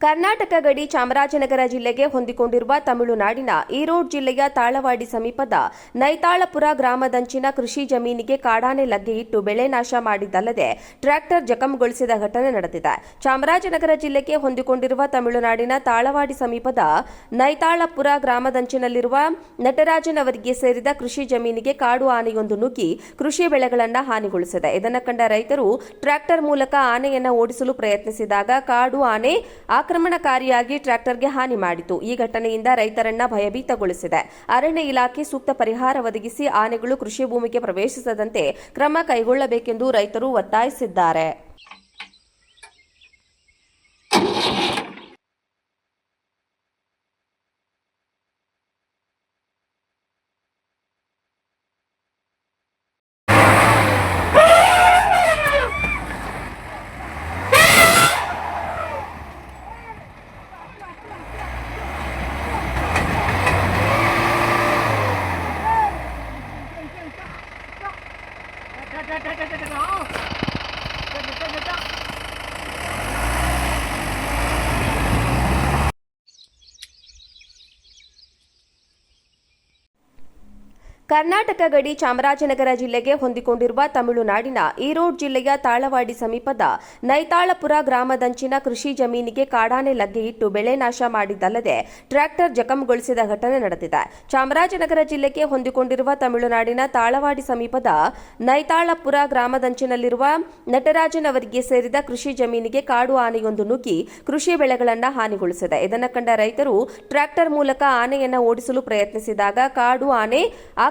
ಕರ್ನಾಟಕ ಗಡಿ ಚಾಮರಾಜನಗರ ಜಿಲ್ಲೆಗೆ ಹೊಂದಿಕೊಂಡಿರುವ ತಮಿಳುನಾಡಿನ ಈರೋಡ್ ಜಿಲ್ಲೆಯ ತಾಳವಾಡಿ ಸಮೀಪದ ನೈತಾಳಪುರ ಗ್ರಾಮದಂಚಿನ ಕೃಷಿ ಜಮೀನಿಗೆ ಕಾಡಾನೆ ಲಗ್ಗೆ ಇಟ್ಟು ಬೆಳೆ ನಾಶ ಮಾಡಿದ್ದಲ್ಲದೆ ಟ್ರ್ಯಾಕ್ಟರ್ ಜಖಂಗೊಳಿಸಿದ ಘಟನೆ ನಡೆದಿದೆ. ಚಾಮರಾಜನಗರ ಜಿಲ್ಲೆಗೆ ಹೊಂದಿಕೊಂಡಿರುವ ತಮಿಳುನಾಡಿನ ತಾಳವಾಡಿ ಸಮೀಪದ ನೈತಾಳಪುರ ಗ್ರಾಮದಂಚಿನಲ್ಲಿರುವ ನಟರಾಜನ್ ಅವರಿಗೆ ಸೇರಿದ ಕೃಷಿ ಜಮೀನಿಗೆ ಕಾಡು ಆನೆಯೊಂದು ನುಗ್ಗಿ ಕೃಷಿ ಬೆಳೆಗಳನ್ನು ಹಾನಿಗೊಳಿಸಿದೆ. ಇದನ್ನು ಕಂಡ ರೈತರು ಟ್ರ್ಯಾಕ್ಟರ್ ಮೂಲಕ ಆನೆಯನ್ನ ಓಡಿಸಲು ಪ್ರಯತ್ನಿಸಿದಾಗ ಕಾಡು ಆನೆ ಆಕ್ರಮಣಕಾರಿಯಾಗಿ ಟ್ರ್ಯಾಕ್ಟರ್ಗೆ ಹಾನಿ ಮಾಡಿತು. ಈ ಘಟನೆಯಿಂದ ರೈತರನ್ನ ಭಯಭೀತಗೊಳಿಸಿದೆ. ಅರಣ್ಯ ಇಲಾಖೆ ಸೂಕ್ತ ಪರಿಹಾರ ಒದಗಿಸಿ ಆನೆಗಳು ಕೃಷಿ ಭೂಮಿಗೆ ಪ್ರವೇಶಿಸದಂತೆ ಕ್ರಮ ಕೈಗೊಳ್ಳಬೇಕೆಂದು ರೈತರು ಒತ್ತಾಯಿಸಿದ್ದಾರೆ. cak cak cak cak cak cak Karnataka ಗಡಿ ಚಾಮರಾಜನಗರ ಜಿಲ್ಲೆಗೆ ಹೊಂದಿಕೊಂಡಿರುವ ತಮಿಳುನಾಡಿನ ಈರೋಡ್ ಜಿಲ್ಲೆಯ ತಾಳವಾಡಿ ಸಮೀಪದ ನೈತಾಳಪುರ ಗ್ರಾಮದಂಚಿನ ಕೃಷಿ ಜಮೀನಿಗೆ ಕಾಡಾನೆ ಲಗ್ಗೆ ಇಟ್ಟು ಬೆಳೆ ನಾಶ ಮಾಡಿದ್ದಲ್ಲದೆ ಟ್ರ್ಯಾಕ್ಟರ್ ಜಖಂಗೊಳಿಸಿದ ಘಟನೆ ನಡೆದಿದೆ. ಚಾಮರಾಜನಗರ ಜಿಲ್ಲೆಗೆ ಹೊಂದಿಕೊಂಡಿರುವ ತಮಿಳುನಾಡಿನ ತಾಳವಾಡಿ ಸಮೀಪದ ನೈತಾಳಪುರ ಗ್ರಾಮದಂಚಿನಲ್ಲಿರುವ ನಟರಾಜನ್ ಅವರಿಗೆ ಸೇರಿದ ಕೃಷಿ ಜಮೀನಿಗೆ ಕಾಡು ಆನೆಯೊಂದು ನುಗ್ಗಿ ಕೃಷಿ ಬೆಳೆಗಳನ್ನು ಹಾನಿಗೊಳಿಸಿದೆ. ಇದನ್ನು ಕಂಡ ರೈತರು ಟ್ರ್ಯಾಕ್ಟರ್ ಮೂಲಕ ಆನೆಯನ್ನು ಓಡಿಸಲು ಪ್ರಯತ್ನಿಸಿದಾಗ ಕಾಡು ಆನೆ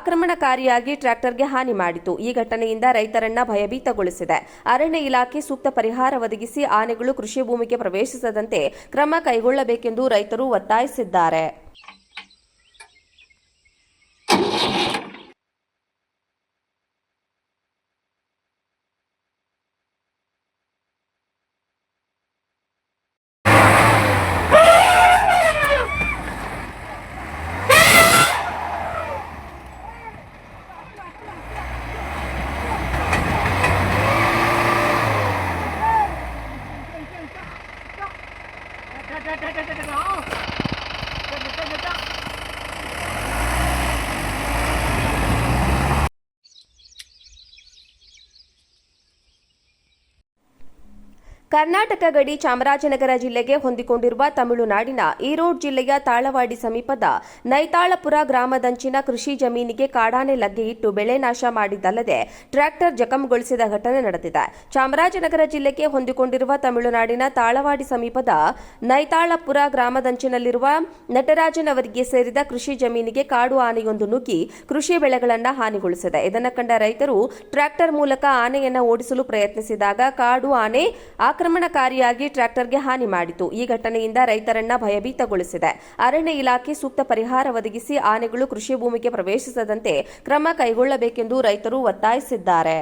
ಆಕ್ರಮಣಕಾರಿಯಾಗಿ ಟ್ರ್ಯಾಕ್ಟರ್ಗೆ ಹಾನಿ ಮಾಡಿತು. ಈ ಘಟನೆಯಿಂದ ರೈತರನ್ನ ಭಯಭೀತಗೊಳಿಸಿದೆ. ಅರಣ್ಯ ಇಲಾಖೆ ಸೂಕ್ತ ಪರಿಹಾರ ಒದಗಿಸಿ ಆನೆಗಳು ಕೃಷಿ ಭೂಮಿಗೆ ಪ್ರವೇಶಿಸದಂತೆ ಕ್ರಮ ಕೈಗೊಳ್ಳಬೇಕೆಂದು ರೈತರು ಒತ್ತಾಯಿಸಿದ್ದಾರೆ. ಕರ್ನಾಟಕ ಗಡಿ ಚಾಮರಾಜನಗರ ಜಿಲ್ಲೆಗೆ ಹೊಂದಿಕೊಂಡಿರುವ ತಮಿಳುನಾಡಿನ ಈರೋಡ್ ಜಿಲ್ಲೆಯ ತಾಳವಾಡಿ ಸಮೀಪದ ನೈತಾಳಪುರ ಗ್ರಾಮದಂಚಿನ ಕೃಷಿ ಜಮೀನಿಗೆ ಕಾಡಾನೆ ಲಗ್ಗೆ ಇಟ್ಟು ಬೆಳೆ ನಾಶ ಮಾಡಿದ್ದಲ್ಲದೆ ಟ್ರ್ಯಾಕ್ಟರ್ ಜಖಂಗೊಳಿಸಿದ ಘಟನೆ ನಡೆದಿದೆ. ಚಾಮರಾಜನಗರ ಜಿಲ್ಲೆಗೆ ಹೊಂದಿಕೊಂಡಿರುವ ತಮಿಳುನಾಡಿನ ತಾಳವಾಡಿ ಸಮೀಪದ ನೈತಾಳಪುರ ಗ್ರಾಮದಂಚಿನಲ್ಲಿರುವ ನಟರಾಜನ್ ಅವರಿಗೆ ಸೇರಿದ ಕೃಷಿ ಜಮೀನಿಗೆ ಕಾಡು ಆನೆಯೊಂದು ನುಗ್ಗಿ ಕೃಷಿ ಬೆಳೆಗಳನ್ನು ಹಾನಿಗೊಳಿಸಿದೆ. ಇದನ್ನು ಕಂಡ ರೈತರು ಟ್ರ್ಯಾಕ್ಟರ್ ಮೂಲಕ ಆನೆಯನ್ನ ಓಡಿಸಲು ಪ್ರಯತ್ನಿಸಿದಾಗ ಕಾಡು ಆನೆ ಆಕ್ರಮಣಕಾರಿಯಾಗಿ ಟ್ರ್ಯಾಕ್ಟರ್ಗೆ ಹಾನಿ ಮಾಡಿತು. ಈ ಘಟನೆಯಿಂದ ರೈತರನ್ನ ಭಯಭೀತಗೊಳಿಸಿದೆ. ಅರಣ್ಯ ಇಲಾಖೆ ಸೂಕ್ತ ಪರಿಹಾರ ಒದಗಿಸಿ ಆನೆಗಳು ಕೃಷಿ ಭೂಮಿಗೆ ಪ್ರವೇಶಿಸದಂತೆ ಕ್ರಮ ಕೈಗೊಳ್ಳಬೇಕೆಂದು ರೈತರು ಒತ್ತಾಯಿಸಿದ್ದಾರೆ.